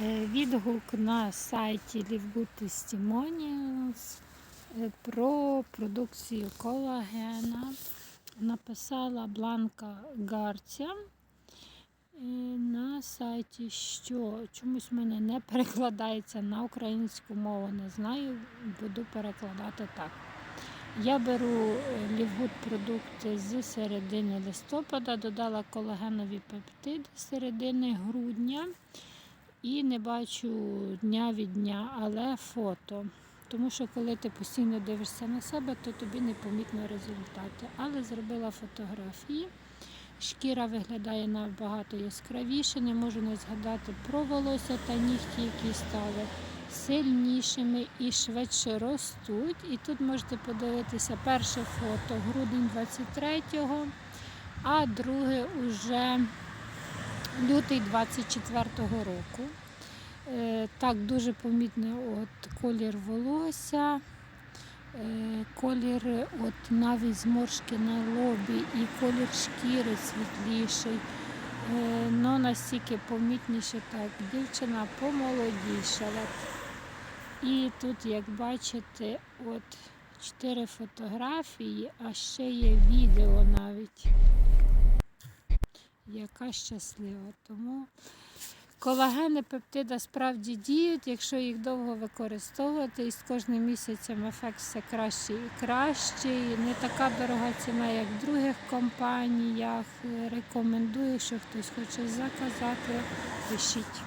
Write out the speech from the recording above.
Е, Відгук на сайті Livegood Testimonials е, про продукцію колагена написала Бланка Гарця е, на сайті, що чомусь в мене не перекладається на українську мову, не знаю, буду перекладати так. Я беру лівгуд продукти з середини листопада, додала колагенові пептиди з середини грудня і не бачу дня від дня, але фото. Тому що коли ти постійно дивишся на себе, то тобі не помітно результати. Але зробила фотографії. Шкіра виглядає набагато яскравіше, не можу не згадати про волосся та нігті, які стали сильнішими і швидше ростуть. І тут можете подивитися перше фото грудень 23-го, а друге уже лютий 24-го року. Е, Так, дуже помітно от колір волосся, е, колір от навіть зморшки на лобі і колір шкіри світліший. Е, Ну, настільки помітніше так. Дівчина помолодішала. І тут, як бачите, от чотири фотографії, а ще є відео навіть. Яка щаслива. Тому колагени пептида справді діють, якщо їх довго використовувати, і з кожним місяцем ефект все кращий і кращий. Не така дорога ціна, як в других компаніях. Рекомендую, якщо хтось хоче заказати, пишіть.